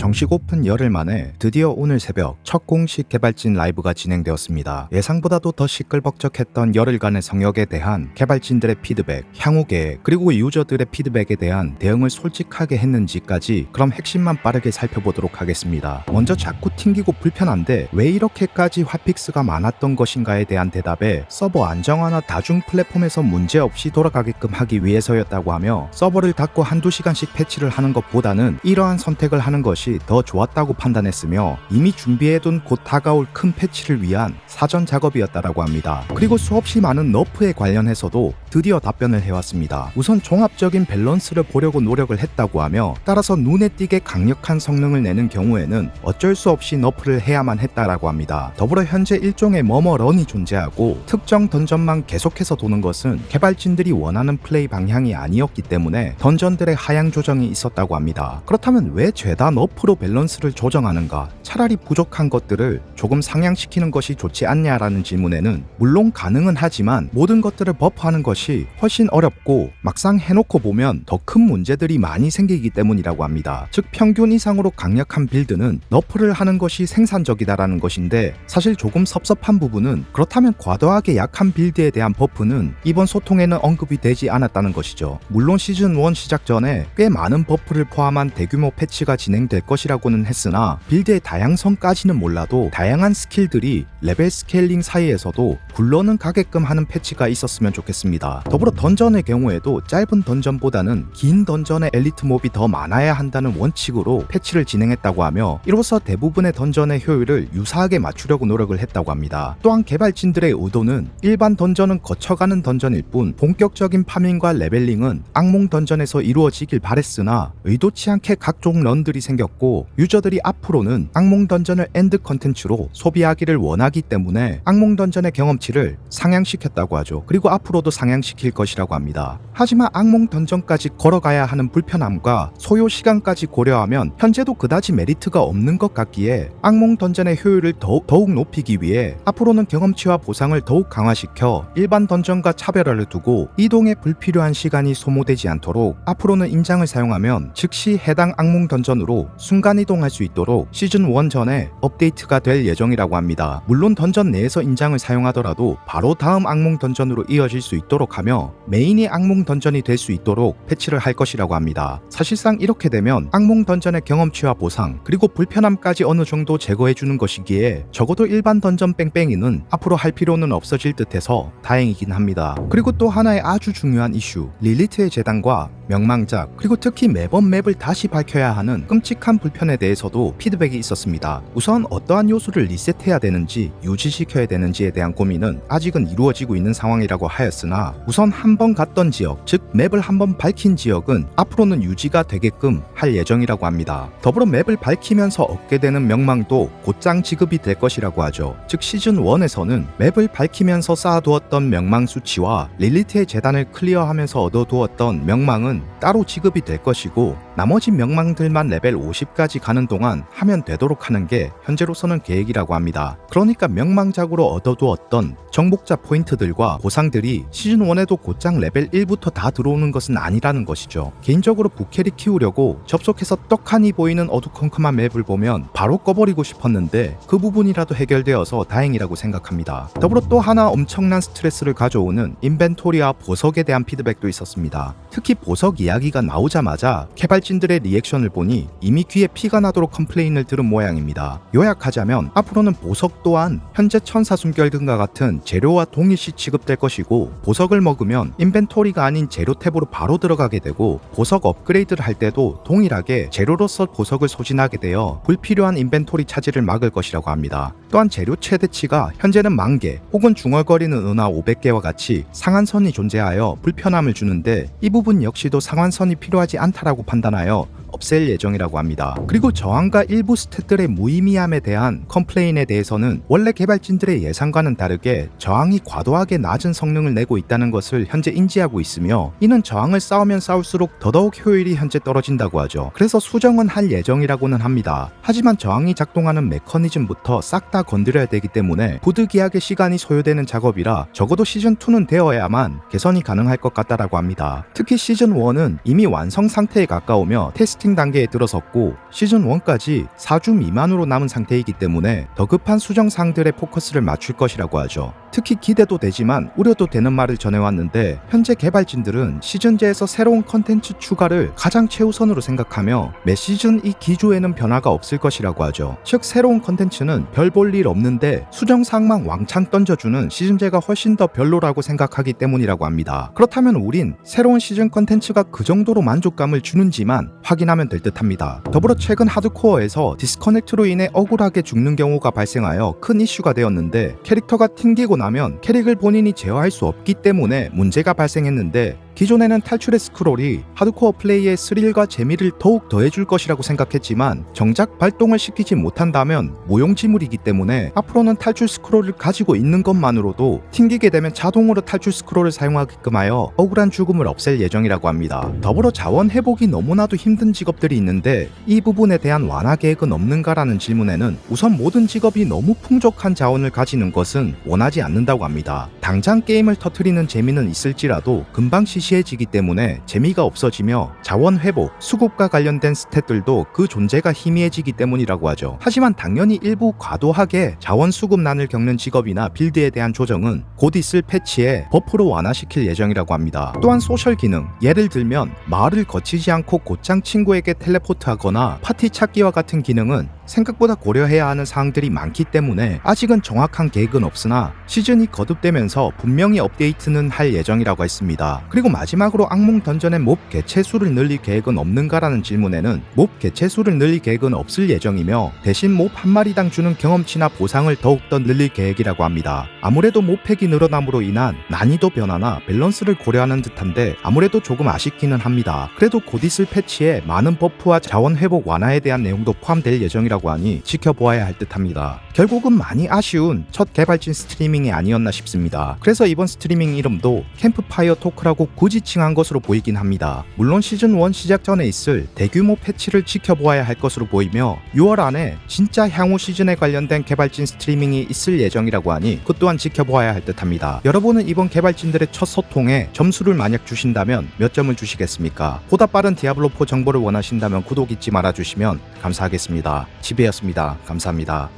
정식 오픈 열흘 만에 드디어 오늘 새벽 첫 공식 개발진 라이브가 진행되었습니다. 예상보다도 더 시끌벅적했던 열흘간의 성역에 대한 개발진들의 피드백, 향후 계획, 그리고 유저들의 피드백에 대한 대응을 솔직하게 했는지까지 그럼 핵심만 빠르게 살펴보도록 하겠습니다. 먼저 자꾸 튕기고 불편한데 왜 이렇게까지 핫픽스가 많았던 것인가에 대한 대답에 서버 안정화나 다중 플랫폼에서 문제없이 돌아가게끔 하기 위해서였다고 하며 서버를 닫고 한두 시간씩 패치를 하는 것보다는 이러한 선택을 하는 것이 더 좋았다고 판단했으며 이미 준비해둔 곧 다가올 큰 패치를 위한 사전 작업이었다라고 합니다. 그리고 수없이 많은 너프에 관련해서도 드디어 답변을 해왔습니다. 우선 종합적인 밸런스를 보려고 노력을 했다고 하며 따라서 눈에 띄게 강력한 성능을 내는 경우에는 어쩔 수 없이 너프를 해야만 했다라고 합니다. 더불어 현재 일종의 머머 런이 존재하고 특정 던전만 계속해서 도는 것은 개발진들이 원하는 플레이 방향이 아니었기 때문에 던전들의 하향 조정이 있었다고 합니다. 그렇다면 왜 죄다 너프 로 밸런스를 조정하는가? 차라리 부족한 것들을 조금 상향시키는 것이 좋지 않냐라는 질문에는 물론 가능은 하지만 모든 것들을 버프하는 것이 훨씬 어렵고 막상 해놓고 보면 더 큰 문제들이 많이 생기기 때문이라고 합니다. 즉 평균 이상으로 강력한 빌드는 너프를 하는 것이 생산적이다라는 것인데 사실 조금 섭섭한 부분은 그렇다면 과도하게 약한 빌드에 대한 버프는 이번 소통에는 언급이 되지 않았다는 것이죠. 물론 시즌 1 시작 전에 꽤 많은 버프를 포함한 대규모 패치가 진행될 것이라고는 했으나 빌드의 다양성까지는 몰라도 다양한 스킬들이 레벨 스케일링 사이에서도 굴러는 가게끔 하는 패치가 있었으면 좋겠습니다. 더불어 던전의 경우에도 짧은 던전보다는 긴 던전의 엘리트 몹이 더 많아야 한다는 원칙으로 패치를 진행했다고 하며 이로써 대부분의 던전의 효율을 유사하게 맞추려고 노력을 했다고 합니다. 또한 개발진들의 의도는 일반 던전은 거쳐가는 던전일 뿐 본격적인 파밍과 레벨링은 악몽 던전에서 이루어지길 바랬으나 의도치 않게 각종 런들이 생겼고 유저들이 앞으로는 악몽 던전을 엔드 컨텐츠로 소비하기를 원하기 때문에 악몽 던전의 경험치를 상향시켰다고 하죠. 그리고 앞으로도 상향시킬 것이라고 합니다. 하지만 악몽 던전까지 걸어가야 하는 불편함과 소요 시간까지 고려하면 현재도 그다지 메리트가 없는 것 같기에 악몽 던전의 효율을 더욱, 더욱 높이기 위해 앞으로는 경험치와 보상을 더욱 강화시켜 일반 던전과 차별화를 두고 이동에 불필요한 시간이 소모되지 않도록 앞으로는 인장을 사용하면 즉시 해당 악몽 던전으로 순간 이동할 수 있도록 시즌 1 전에 업데이트가 될 예정이라고 합니다. 물론 던전 내에서 인장을 사용하더라도 바로 다음 악몽 던전으로 이어질 수 있도록 하며 메인이 악몽 던전이 될 수 있도록 패치를 할 것이라고 합니다. 사실상 이렇게 되면 악몽 던전의 경험치와 보상 그리고 불편함까지 어느 정도 제거해 주는 것이기에 적어도 일반 던전 뺑뺑이는 앞으로 할 필요는 없어질 듯해서 다행이긴 합니다. 그리고 또 하나의 아주 중요한 이슈 릴리트의 재단과 명망작 그리고 특히 매번 맵을 다시 밝혀야 하는 끔찍한 불편에 대해서도 피드백이 있었습니다. 우선 어떠한 요소를 리셋해야 되는지 유지시켜야 되는지에 대한 고민은 아직은 이루어지고 있는 상황이라고 하였으나 우선 한번 갔던 지역 즉 맵을 한번 밝힌 지역은 앞으로는 유지가 되게끔 할 예정이라고 합니다. 더불어 맵을 밝히면서 얻게 되는 명망도 곧장 지급이 될 것이라고 하죠. 즉 시즌 1에서는 맵을 밝히면서 쌓아두었던 명망 수치와 릴리트의 재단을 클리어하면서 얻어두었던 명망 은 따로 지급이 될 것이고 나머지 명망들만 레벨 50까지 가는 동안 하면 되도록 하는 게 현재로서는 계획이라고 합니다. 그러니까 명망작으로 얻어두었던 정복자 포인트들과 보상들이 시즌 1에도 곧장 레벨 1부터 다 들어오는 것은 아니라는 것이죠. 개인적으로 부캐리 키우려고 접속해서 떡하니 보이는 어두컴컴한 맵을 보면 바로 꺼버리고 싶었는데 그 부분이라도 해결되어서 다행이라고 생각합니다. 더불어 또 하나 엄청난 스트레스를 가져오는 인벤토리와 보석에 대한 피드백도 있었습니다. 특히 보석 이야기가 나오자마자 개발진들의 리액션을 보니 이미 귀에 피가 나도록 컴플레인을 들은 모양입니다. 요약하자면 앞으로는 보석 또한 현재 천사 숨결 등과 같은 재료와 동일시 취급될 것이고 보석을 먹으면 인벤토리가 아닌 재료 탭으로 바로 들어가게 되고 보석 업그레이드를 할 때도 동일하게 재료로서 보석을 소진하게 되어 불필요한 인벤토리 차지를 막을 것이라고 합니다. 또한 재료 최대치가 현재는 만개 혹은 중얼거리는 은화 500개와 같이 상한선이 존재하여 불편함을 주는데 이 부분 역시도 상한선이 필요하지 않다라고 판단하여 없앨 예정이라고 합니다. 그리고 저항과 일부 스탯들의 무의미함에 대한 컴플레인에 대해서는 원래 개발진들의 예상과는 다르게 저항이 과도하게 낮은 성능을 내고 있다는 것을 현재 인지하고 있으며 이는 저항을 쌓으면 쌓을수록 더더욱 효율이 현재 떨어진다고 하죠. 그래서 수정은 할 예정이라고는 합니다. 하지만 저항이 작동하는 메커니즘부터 싹 다 건드려야 되기 때문에 부득이하게 시간이 소요되는 작업이라 적어도 시즌2는 되어야만 개선이 가능할 것 같다라고 합니다. 특히 시즌1은 이미 완성 상태에 가까우며 테스트 테스팅 단계에 들어섰고 시즌 1까지 4주 미만으로 남은 상태이기 때문에 더 급한 수정사항들의 포커스를 맞출 것이라고 하죠. 특히 기대도 되지만 우려도 되는 말을 전해왔는데 현재 개발진들은 시즌제에서 새로운 컨텐츠 추가를 가장 최우선으로 생각하며 매 시즌 이 기조에는 변화가 없을 것이라고 하죠. 즉 새로운 컨텐츠는 별 볼 일 없는데 수정사항만 왕창 던져주는 시즌제가 훨씬 더 별로라고 생각하기 때문이라고 합니다. 그렇다면 우린 새로운 시즌 컨텐츠가 그 정도로 만족감을 주는지만 확인 하면 될 듯합니다. 더불어 최근 하드코어에서 디스커넥트로 인해 억울하게 죽는 경우가 발생하여 큰 이슈가 되었는데 캐릭터가 튕기고 나면 캐릭을 본인이 제어할 수 없기 때문에 문제가 발생했는데 기존에는 탈출의 스크롤이 하드코어 플레이의 스릴과 재미를 더욱 더해줄 것이라고 생각했지만 정작 발동을 시키지 못한다면 무용지물이기 때문에 앞으로는 탈출 스크롤을 가지고 있는 것만으로도 튕기게 되면 자동으로 탈출 스크롤을 사용하게끔 하여 억울한 죽음을 없앨 예정이라고 합니다. 더불어 자원 회복이 너무나도 힘든 직업들이 있는데 이 부분에 대한 완화 계획은 없는가라는 질문에는 우선 모든 직업이 너무 풍족한 자원을 가지는 것은 원하지 않는다고 합니다. 당장 게임을 터트리는 재미는 있을지라도 금방 시시 해지기 때문에 재미가 없어지며 자원 회복, 수급과 관련된 스탯들도 그 존재가 희미해지기 때문이라고 하죠. 하지만 당연히 일부 과도하게 자원 수급난을 겪는 직업이나 빌드에 대한 조정은 곧 있을 패치에 버프로 완화시킬 예정이라고 합니다. 또한 소셜 기능, 예를 들면 마을을 거치지 않고 곧장 친구에게 텔레포트하거나 파티 찾기와 같은 기능은 생각보다 고려해야 하는 사항들이 많기 때문에 아직은 정확한 계획은 없으나 시즌이 거듭되면서 분명히 업데이트는 할 예정이라고 했습니다. 그리고 마지막으로 악몽 던전의 몹 개체 수를 늘릴 계획은 없는가라는 질문에는 몹 개체 수를 늘릴 계획은 없을 예정이며 대신 몹 한 마리당 주는 경험치나 보상을 더욱 더 늘릴 계획이라고 합니다. 아무래도 몹팩이 늘어남으로 인한 난이도 변화나 밸런스를 고려하는 듯한데 아무래도 조금 아쉽기는 합니다. 그래도 곧 있을 패치에 많은 버프와 자원 회복 완화에 대한 내용도 포함될 예정이라 고 하니 지켜보아야 할 듯합니다. 결국은 많이 아쉬운 첫 개발진 스트리밍이 아니었나 싶습니다. 그래서 이번 스트리밍 이름도 캠프파이어 토크라고 굳이 칭한 것으로 보이긴 합니다. 물론 시즌 1 시작 전에 있을 대규모 패치를 지켜보아야 할 것으로 보이며 6월 안에 진짜 향후 시즌에 관련된 개발진 스트리밍이 있을 예정이라고 하니 그 또한 지켜보아야 할 듯합니다. 여러분은 이번 개발진들의 첫 소통에 점수를 만약 주신다면 몇 점을 주시겠습니까? 보다 빠른 디아블로4 정보를 원하신다면 구독 잊지 말아주시면 감사하겠습니다. 지배였습니다. 감사합니다.